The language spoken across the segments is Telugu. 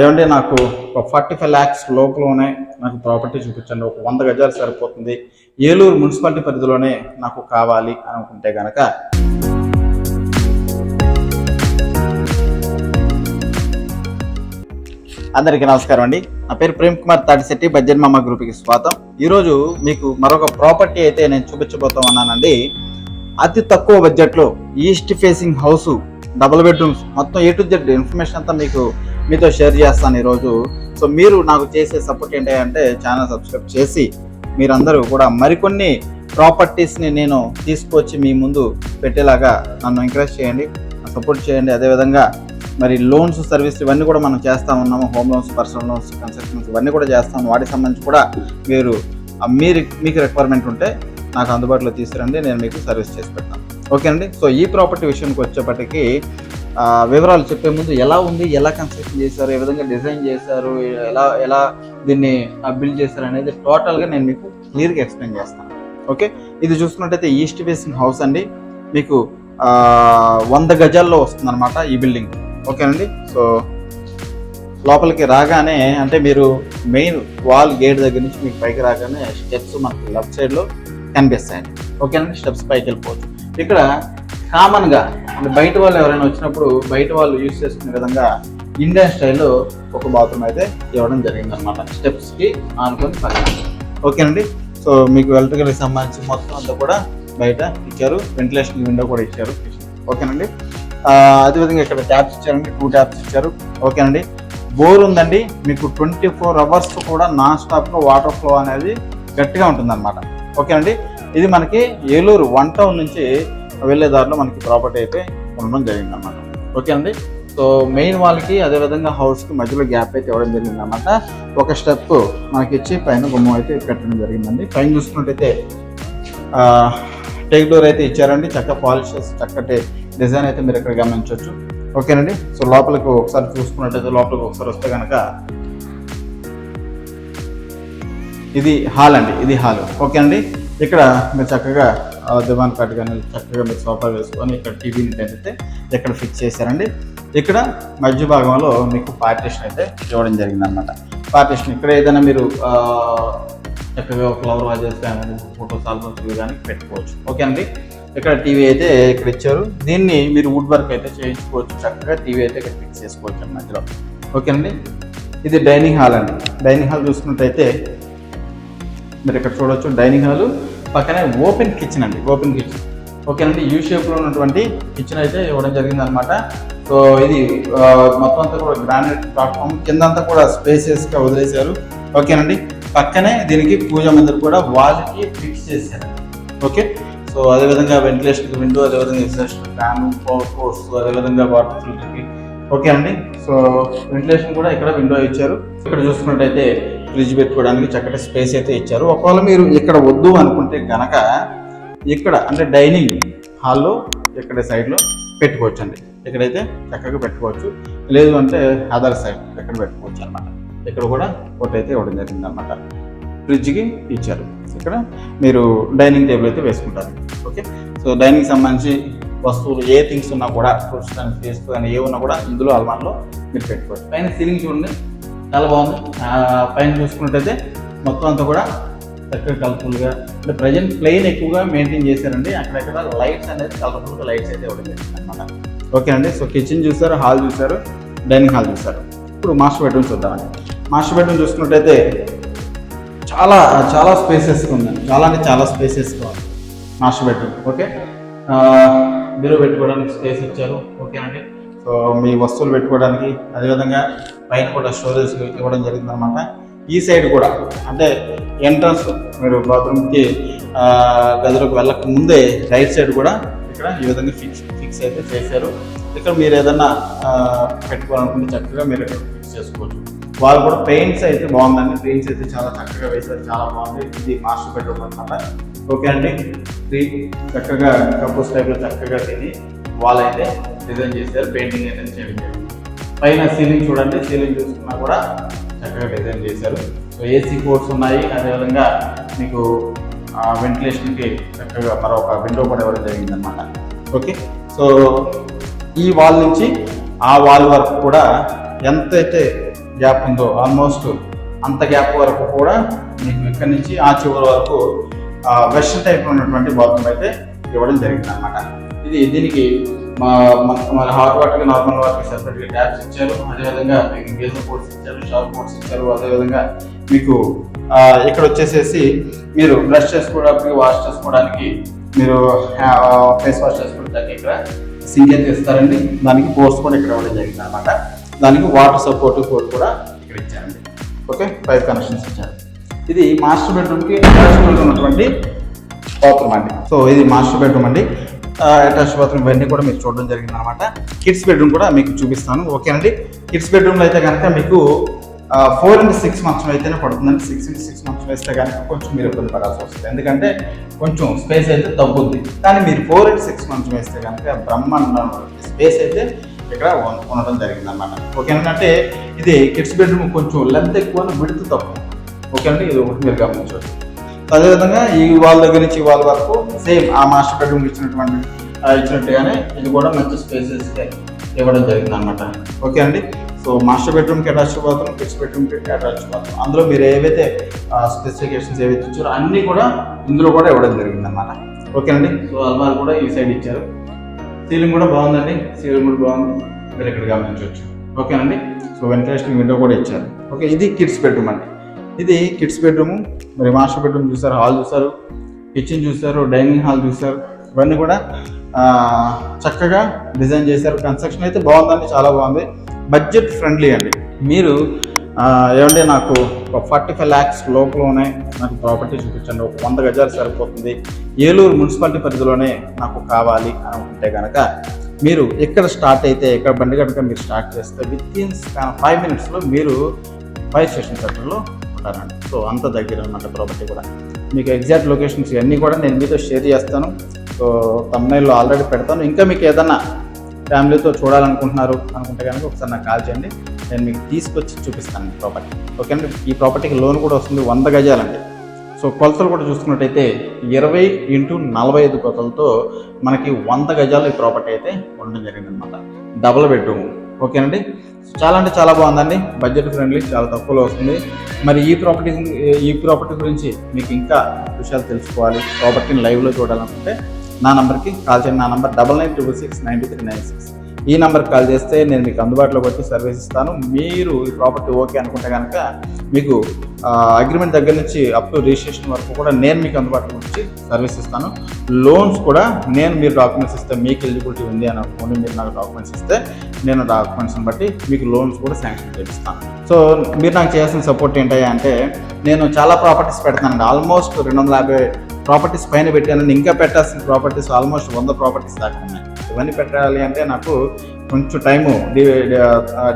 ఏమంటే నాకు ఒక ఫార్టీ ఫైవ్ ల్యాక్స్ లోపలనే నాకు ప్రాపర్టీ చూపించండి. ఒక వంద గజాలు సరిపోతుంది. ఏలూరు మున్సిపాలిటీ పరిధిలోనే నాకు కావాలి అనుకుంటే కనుక అందరికీ నమస్కారం అండి. నా పేరు ప్రేమ్ కుమార్ తాటిశెట్టి బడ్జెట్ మామ గ్రూప్కి స్వాగతం. ఈరోజు మీకు మరొక ప్రాపర్టీ అయితే నేను చూపించబోతా ఉన్నానండి అతి తక్కువ బడ్జెట్లో east facing house double bedrooms మొత్తం ఏ టు జెడ్ ఇన్ఫర్మేషన్ అంతా మీకు మీతో షేర్ చేస్తాను ఈరోజు. సో మీరు నాకు చేసే సపోర్ట్ ఏంటి అంటే ఛానల్ సబ్స్క్రైబ్ చేసి మీరందరూ కూడా మరికొన్ని ప్రాపర్టీస్ని నేను తీసుకొచ్చి మీ ముందు పెట్టేలాగా నన్ను ఎంకరేజ్ చేయండి. సపోర్ట్ చేయండి. అదేవిధంగా మరి లోన్స్ సర్వీస్ ఇవన్నీ కూడా మనం చేస్తా ఉన్నాము. Home loans personal loans constructions ఇవన్నీ కూడా చేస్తాము. వాటికి సంబంధించి కూడా మీరు మీరు మీకు రిక్వైర్మెంట్ ఉంటే నాకు అందుబాటులో తీసుకురండి. నేను మీకు సర్వీస్ చేసి పెడతాను. ఓకే అండి? సో ఈ ప్రాపర్టీ విషయానికి వచ్చేప్పటికీ వివరాలు చెప్పే ముందు ఎలా ఉంది ఎలా కన్స్ట్రక్షన్ చేశారు ఏ విధంగా డిజైన్ చేశారు ఎలా ఎలా దీన్ని బిల్డ్ చేశారు అనేది టోటల్గా నేను మీకు క్లియర్గా ఎక్స్ప్లెయిన్ చేస్తాను. ఓకే ఇది చూసుకున్నట్టయితే ఈస్ట్ ఫేసింగ్ హౌస్ అండి. మీకు వంద గజాల్లో వస్తుందన్నమాట ఈ బిల్డింగ్ ఓకేనండి సో లోపలికి రాగానే అంటే మీరు మెయిన్ వాల్ గేట్ దగ్గర నుంచి మీకు పైకి రాగానే స్టెప్స్ మనకి లెఫ్ట్ సైడ్లో కనిపిస్తాయండి. ఓకేనండి స్టెప్స్ పైకి వెళ్ళిపోవచ్చు. ఇక్కడ కామన్గా అంటే బయట వాళ్ళు ఎవరైనా వచ్చినప్పుడు బయట వాళ్ళు యూజ్ చేసుకునే విధంగా ఇండియన్ స్టైల్లో ఒక బాత్రూమ్ అయితే ఇవ్వడం జరిగింది అనమాట స్టెప్స్కి ఆనుకొని పక్కన. ఓకేనండి. సో మీకు ఎలక్ట్రికల్కి సంబంధించి మొత్తం అంతా కూడా బయట ఇచ్చారు. వెంటిలేషన్ విండో కూడా ఇచ్చారు. ఓకేనండి. అదేవిధంగా ఇక్కడ ట్యాప్స్ ఇచ్చారండి. టూ ట్యాప్స్ ఇచ్చారు. ఓకేనండి. బోర్ ఉందండి. మీకు ట్వంటీ ఫోర్ అవర్స్ కూడా నాన్ స్టాప్గా వాటర్ ఫ్లో అనేది గట్టిగా ఉంటుందన్నమాట. ఓకేనండి. ఇది మనకి ఏలూరు వన్ టౌన్ నుంచి వెళ్ళే దారిలో మనకి ప్రాపర్టీ అయితే ఉండడం జరిగింది అనమాట ఓకే అండి? సో మెయిన్ వాళ్ళకి అదేవిధంగా హౌస్కి మధ్యలో గ్యాప్ అయితే ఇవ్వడం జరిగింది అనమాట ఒక స్టెప్ మనకి ఇచ్చి పైన గుమ్మం అయితే పెట్టడం జరిగిందండి. పైన చూసుకున్నట్టయితే టేక్ డోర్ అయితే ఇచ్చారండి. చక్క పాలిషెస్ చక్కటి డిజైన్ అయితే మీరు ఇక్కడ గమనించవచ్చు. ఓకేనండి? సో లోపలికి ఒకసారి చూసుకున్నట్టయితే లోపలికి ఒకసారి వస్తే కనుక ఇది హాల్ అండి. ఇది హాల్ ఓకే అండి ఇక్కడ మీరు చక్కగా దివాన్ కట్ కానీ చక్కగా మీరు సోఫా వేసుకొని ఇక్కడ టీవీని అయితే ఇక్కడ ఫిక్స్ చేశారండి. ఇక్కడ మధ్య భాగంలో మీకు పార్టీషన్ అయితే ఇవ్వడం జరిగిందనమాట పార్టీషన్ ఇక్కడ ఏదైనా మీరు చక్కగా ఫ్లవర్ వాజెస్ కానీ ఫోటోస్ ఆల్బమ్స్ కానీ పెట్టుకోవచ్చు. ఓకే అండి? ఇక్కడ టీవీ అయితే ఇక్కడ ఇచ్చారు. దీన్ని మీరు వుడ్ వర్క్ అయితే చేయించుకోవచ్చు. చక్కగా టీవీ అయితే ఇక్కడ ఫిక్స్ చేసుకోవచ్చు మధ్యలో ఓకే అండి? ఇది డైనింగ్ హాల్ అండి. డైనింగ్ హాల్ చూసుకున్నట్టయితే మీరు ఇక్కడ చూడవచ్చు డైనింగ్ హాల్ పక్కనే ఓపెన్ కిచెన్ అండి ఓపెన్ కిచెన్. ఓకేనండి యూ షేప్లో ఉన్నటువంటి కిచెన్ అయితే ఇవ్వడం జరిగింది అనమాట సో ఇది మొత్తం అంతా కూడా గ్రానైట్ ప్లాట్ఫామ్ కింద అంతా కూడా స్పేసెస్గా వదిలేశారు. ఓకేనండి పక్కనే దీనికి పూజ మందిర్ కూడా వాల్కి ఫిక్స్ చేశారు. ఓకే సో అదేవిధంగా వెంటిలేషన్ విండో అదేవిధంగా ఎగ్జాస్ట్ ఫ్యాన్ పవర్ కోర్స్ అదేవిధంగా వాటర్ ఫిల్టర్కి ఓకే అండి సో వెంటిలేషన్ కూడా ఇక్కడ విండో ఇచ్చారు. ఇక్కడ చూసుకున్నట్టయితే ఫ్రిడ్జ్ పెట్టుకోవడానికి చక్కటి స్పేస్ అయితే ఇచ్చారు. ఒకవేళ మీరు ఇక్కడ వద్దు అనుకుంటే గనక ఇక్కడ అంటే డైనింగ్ హాల్లో ఇక్కడ సైడ్లో పెట్టుకోవచ్చు అండి ఇక్కడైతే చక్కగా పెట్టుకోవచ్చు. లేదు అంటే అదర్ సైడ్ ఇక్కడ పెట్టుకోవచ్చు అనమాట ఇక్కడ కూడా ఒకటి అయితే ఇవ్వడం జరిగింది అనమాట ఫ్రిడ్జ్కి ఇచ్చారు. ఇక్కడ మీరు డైనింగ్ టేబుల్ అయితే వేసుకుంటారు. ఓకే? సో డైనింగ్ సంబంధించి వస్తువులు ఏ థింగ్స్ ఉన్నా కూడా ఫ్రూట్స్ కానీ టేస్ట్ కానీ ఏ ఉన్నా కూడా ఇందులో అల్మాన్లో మీరు పెట్టుకోవచ్చు. పైన సీలింగ్ చూడండి. చాలా బాగుంది. పైన చూసుకున్నట్టయితే మొత్తం అంతా కూడా చక్కగా కలర్ఫుల్గా అంటే ప్రజెంట్ ప్లెయిన్ ఎక్కువగా మెయింటైన్ చేశారండి. అక్కడక్కడ లైట్స్ అనేది కలర్ఫుల్గా లైట్స్ అయితే ఇవ్వడం జరిగింది అనమాట ఓకే అండి. సో కిచెన్ చూసారు హాల్ చూసారు డైనింగ్ హాల్ చూసారు. ఇప్పుడు మాస్టర్ బెడ్రూమ్ చూద్దామండి. మాస్టర్ బెడ్రూమ్ చూసుకున్నట్టయితే చాలా చాలా స్పేసెస్గా ఉందండి. చాలా అంటే చాలా స్పేసెస్గా ఉంది మాస్టర్ బెడ్రూమ్. ఓకే? మీరు పెట్టుకోవడానికి స్పేస్ ఇచ్చారు. ఓకే అండి. సో మీ వస్తువులు పెట్టుకోవడానికి అదేవిధంగా పైన కూడా స్టోరేజ్ ఇవ్వడం జరిగింది అనమాట ఈ సైడ్ కూడా అంటే ఎంట్రన్స్ మీరు బాత్రూమ్కి గదిలోకి వెళ్ళక ముందే రైట్ సైడ్ కూడా ఇక్కడ ఈ విధంగా ఫిక్స్ ఫిక్స్ అయితే చేశారు. ఇక్కడ మీరు ఏదన్నా పెట్టుకోవాలనుకుంటే చక్కగా మీరు ఇక్కడ ఫిక్స్ చేసుకోవచ్చు. వాళ్ళు కూడా పెయింట్స్ అయితే బాగుందండి. పెయింట్స్ అయితే చాలా చక్కగా వేశారు. చాలా బాగుంది. ఇది మాస్టర్ బెడ్రూమ్ అనమాట ఓకే అండి. చక్కగా కప్పుస్ టైప్లో చక్కగా తిని వాల్ అయితే డిజైన్ చేశారు. పెయింటింగ్ అయితే చేయడం పైన సీలింగ్ చూడండి సీలింగ్ చూసుకున్నా కూడా చక్కగా డిజైన్ చేశారు. సో ఏసీ కోర్స్ ఉన్నాయి అదేవిధంగా మీకు వెంటిలేషన్కి చక్కగా మరొక విండో కూడా ఇవ్వడం జరిగిందనమాట ఓకే సో ఈ వాల్ నుంచి ఆ వాల్ వరకు కూడా ఎంత అయితే గ్యాప్ ఉందో ఆల్మోస్ట్ అంత గ్యాప్ వరకు కూడా మీకు ఇక్కడి నుంచి ఆ చివరి వరకు వెస్ట్ టైప్ ఉన్నటువంటి బాత్రూమ్ అయితే ఇవ్వడం జరిగింది అనమాట ఇది దీనికి మా మన- హాట్ వాటర్కి నార్మల్ వాటర్కి సెపరేట్గా ట్యాప్స్ ఇచ్చారు. అదేవిధంగా మీకు గేజర్ బోర్డ్స్ ఇచ్చారు షార్ప్ పోర్ట్స్ ఇచ్చారు అదేవిధంగా మీకు ఇక్కడ వచ్చేసేసి మీరు బ్రష్ చేసుకోవడానికి వాష్ చేసుకోవడానికి మీరు ఫేస్ వాష్ చేసుకోవడానికి ఇక్కడ సింక్ అయితే ఇస్తారండి. దానికి పోర్ట్స్ కూడా ఇక్కడ ఇవ్వడం జరిగింది అనమాట దానికి వాటర్ సపోర్ట్ కోడ్ కూడా ఇక్కడ ఇచ్చారండి. ఓకే? పైప్ కనెక్షన్స్ ఇచ్చారు. ఇది మాస్టర్ బెడ్రూమ్కి అటాచ్మెంట్ ఉన్నటువంటి బాత్రూమ్ అండి. సో ఇది మాస్టర్ బెడ్రూమ్ అండి. అటాచ్ బాత్రూమ్ ఇవన్నీ కూడా మీరు చూడడం జరిగింది అనమాట కిడ్స్ బెడ్రూమ్ కూడా మీకు చూపిస్తాను. ఓకేనండి కిడ్స్ బెడ్రూమ్లో అయితే కనుక మీకు ఫోర్ ఇంటూ సిక్స్ మంత్స్ అయితేనే పడుతుందండి. సిక్స్ ఇంటూ సిక్స్ మంత్స్ వేస్తే కనుక కొంచెం మీరు ఇబ్బంది పడాల్సి వస్తుంది. ఎందుకంటే కొంచెం స్పేస్ అయితే తగ్గుద్ది. కానీ మీరు ఫోర్ ఇంటూ సిక్స్ మంత్స్ వేస్తే కనుక బ్రహ్మాండ స్పేస్ అయితే ఇక్కడ ఉండడం జరిగింది అనమాట ఓకేనంటే ఇది కిడ్స్ బెడ్రూమ్ కొంచెం లెంత్ ఎక్కువ విడుతు తక్కువ. ఓకేనండి ఇది ఒకటి మీరు గమనించవచ్చు. అదేవిధంగా ఈ వాల్ దగ్గర నుంచి వాళ్ళ వరకు సేమ్ ఆ మాస్టర్ బెడ్రూమ్ ఇచ్చినటువంటి ఇచ్చినట్టుగానే ఇది కూడా మంచి స్పేసెస్ ఇవ్వడం జరిగింది అనమాట ఓకే అండి? సో మాస్టర్ బెడ్రూమ్కి అటాచ్ బాత్రూమ్ కిడ్స్ బెడ్రూమ్కి అటాచ్ బాత్రూమ్. అందులో మీరు ఏవైతే స్పెసిఫికేషన్స్ ఏవైతే ఇచ్చారో అన్నీ కూడా ఇందులో కూడా ఇవ్వడం జరిగింది అనమాట ఓకేనండి సో అల్మార్ కూడా ఈ సైడ్ ఇచ్చారు. సీలింగ్ కూడా బాగుందండి. సీలింగ్ కూడా బాగుంది. మీరు ఇక్కడ గమనించవచ్చు. ఓకేనండి సో వెంటిలేషన్ విండో కూడా ఇచ్చారు. ఓకే ఇది కిడ్స్ బెడ్రూమ్ అండి. ఇది కిడ్స్ బెడ్రూమ్ మరి మాస్టర్ బెడ్రూమ్ చూసారు హాల్ చూసారు కిచెన్ చూసారు డైనింగ్ హాల్ చూసారు. ఇవన్నీ కూడా చక్కగా డిజైన్ చేశారు. కన్స్ట్రక్షన్ అయితే బాగుందండి చాలా బాగుంది. బడ్జెట్ ఫ్రెండ్లీ అండి. మీరు ఏమంటే నాకు ఒక ఫార్టీ ఫైవ్ ల్యాక్స్ లోపలనే నాకు ప్రాపర్టీ చూపించండి. ఒక వంద గజాలు సరిపోతుంది. ఏలూరు మున్సిపాలిటీ పరిధిలోనే నాకు కావాలి అని అనుకుంటే కనుక మీరు ఎక్కడ స్టార్ట్ అయితే ఎక్కడ బండి కనుక మీరు స్టార్ట్ చేస్తే విత్ ఇన్ ఫైవ్ మినిట్స్లో మీరు ఫైవ్ స్టేషన్ సెంటర్లో ఉంటారండి సో అంత దగ్గర అనమాట ప్రాపర్టీ కూడా. మీకు ఎగ్జాక్ట్ లొకేషన్స్ ఇవన్నీ కూడా నేను మీతో షేర్ చేస్తాను. సో తమ్నైల్లో ఆల్రెడీ పెడతాను. ఇంకా మీకు ఏదన్నా ఫ్యామిలీతో చూడాలనుకుంటున్నారు అనుకుంటే కనుక ఒకసారి నాకు కాల్ చేయండి. నేను మీకు తీసుకొచ్చి చూపిస్తాను ప్రాపర్టీ ఓకే అండి? ఈ ప్రాపర్టీకి లోన్ కూడా వస్తుంది వంద గజాలండి. సో కొలతలు కూడా చూసుకున్నట్టయితే ఇరవై ఇంటూ నలభై ఐదు కొలతలతో మనకి వంద గజాలు ఈ ప్రాపర్టీ అయితే ఉండడం జరిగిందనమాట డబుల్ బెడ్రూమ్ ఓకేనండి చాలా అంటే చాలా బాగుందండి. బడ్జెట్ ఫ్రెండ్లీ చాలా తక్కువలో వస్తుంది. మరి ఈ ప్రాపర్టీ ఈ ప్రాపర్టీ గురించి మీకు ఇంకా విషయాలు తెలుసుకోవాలి. ప్రాపర్టీని లైవ్లో చూడాలనుకుంటే నా నంబర్కి కాల్ చేయండి. నా number double nine two six nine three nine six ఈ నెంబర్కి కాల్ చేస్తే నేను మీకు అందుబాటులో వచ్చి సర్వీస్ ఇస్తాను. మీరు ఈ ప్రాపర్టీ ఓకే అనుకుంటే కనుక మీకు అగ్రిమెంట్ దగ్గర నుంచి అప్ టు రిజిస్ట్రేషన్ వరకు కూడా నేను మీకు అందుబాటులో వచ్చి సర్వీస్ ఇస్తాను. లోన్స్ కూడా నేను మీరు డాక్యుమెంట్స్ ఇస్తే మీకు ఎలిజిబిలిటీ ఉంది అని ఫోన్ మీరు నాకు డాక్యుమెంట్స్ ఇస్తే నేను డాక్యుమెంట్స్ని బట్టి మీకు లోన్స్ కూడా శాంక్షన్ చేపిస్తాను. సో మీరు నాకు చేయాల్సిన సపోర్ట్ ఏంటి అంటే నేను చాలా ప్రాపర్టీస్ పెడతానండి. ఆల్మోస్ట్ రెండు వందల యాభై ప్రాపర్టీస్ పైన పెట్టానండి ఇంకా పెట్టాల్సిన ప్రాపర్టీస్ ఆల్మోస్ట్ వంద ప్రాపర్టీస్ దాకా ఉన్నాయి. ఇవన్నీ పెట్టాలి అంటే నాకు కొంచెం టైము డివైడ్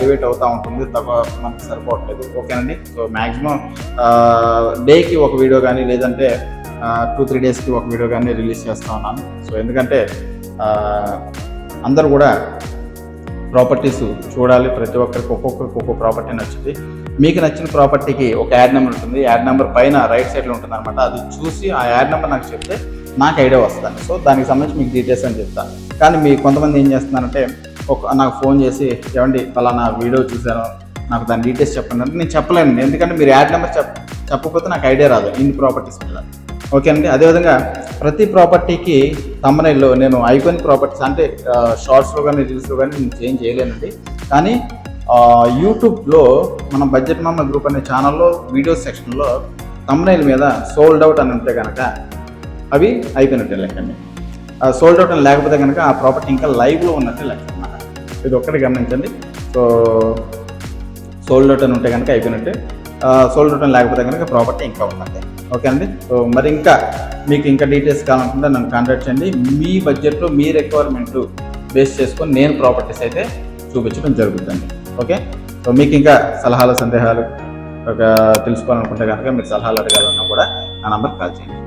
డివైడ్ అవుతూ ఉంటుంది తప్ప మనకు సరిపోవట్లేదు. ఓకేనండి? సో మ్యాక్సిమం డేకి ఒక వీడియో కానీ లేదంటే టూ త్రీ డేస్కి ఒక వీడియో కానీ రిలీజ్ చేస్తూ ఉన్నాను. సో ఎందుకంటే అందరూ కూడా ప్రాపర్టీస్ చూడాలి. ప్రతి ఒక్కరికి ఒక్కొక్కరికి ఒక్కొక్క ప్రాపర్టీ నచ్చుతుంది మీకు నచ్చిన ప్రాపర్టీకి ఒక యాడ్ నెంబర్ ఉంటుంది. యాడ్ నెంబర్ పైన రైట్ సైడ్లో ఉంటుంది అనమాట అది చూసి ఆ యాడ్ నెంబర్ నాకు చెప్తే నాకు ఐడియా వస్తుంది. సో దానికి సంబంధించి మీకు డీటెయిల్స్ అని చెప్తాను. కానీ మీ కొంతమంది ఏం చేస్తున్నారంటే ఒక నాకు ఫోన్ చేసి ఏమండి ఫలానా వీడియో చూశాను నాకు దాని డీటెయిల్స్ చెప్పండి అంటే నేను చెప్పలేను ఎందుకంటే మీరు యాడ్ నెంబర్ చెప్ చెప్పకపోతే నాకు ఐడియా రాదు ఇన్ని ప్రాపర్టీస్ మీద. ఓకే అండి అదేవిధంగా ప్రతి ప్రాపర్టీకి తమ్మనైల్లో నేను ఐకోన్ ప్రాపర్టీస్ అంటే షార్ట్స్లో కానీ రీల్స్లో కానీ నేను చేంజ్ చేయలేనండి. కానీ యూట్యూబ్లో మన బడ్జెట్ మామ గ్రూప్ అనే ఛానల్లో వీడియో సెక్షన్లో తమ్మనైల్ మీద సోల్డ్ అవుట్ అని ఉంటే కనుక అవి అయిపోయినట్టే లెక్కండి. సోల్డ్ అవుట్ అని లేకపోతే కనుక ఆ ప్రాపర్టీ ఇంకా లైవ్లో ఉన్నట్టే లెక్క ఇది ఒక్కటి గమనించండి. సో సోల్డ్ అవుట్ అని ఉంటే కనుక అయిపోయినట్టు. సోల్డ్ అవుట్ అని లేకపోతే కనుక ప్రాపర్టీ ఇంకా ఉందండి ఓకే అండి? సో మరి ఇంకా మీకు ఇంకా డీటెయిల్స్ కావాలనుకుంటే నన్ను కాంటాక్ట్ చేయండి. మీ బడ్జెట్లో మీ రిక్వైర్మెంట్ బేస్ చేసుకొని నేను ప్రాపర్టీస్ అయితే చూపించడం జరుగుతుంది ఓకే సో మీకు ఇంకా సలహాలు సందేహాలు ఒక తెలుసుకోవాలనుకుంటే కనుక మీరు సలహాలు అడగాలన్నా కూడా నా నంబర్ కాల్ చేయండి.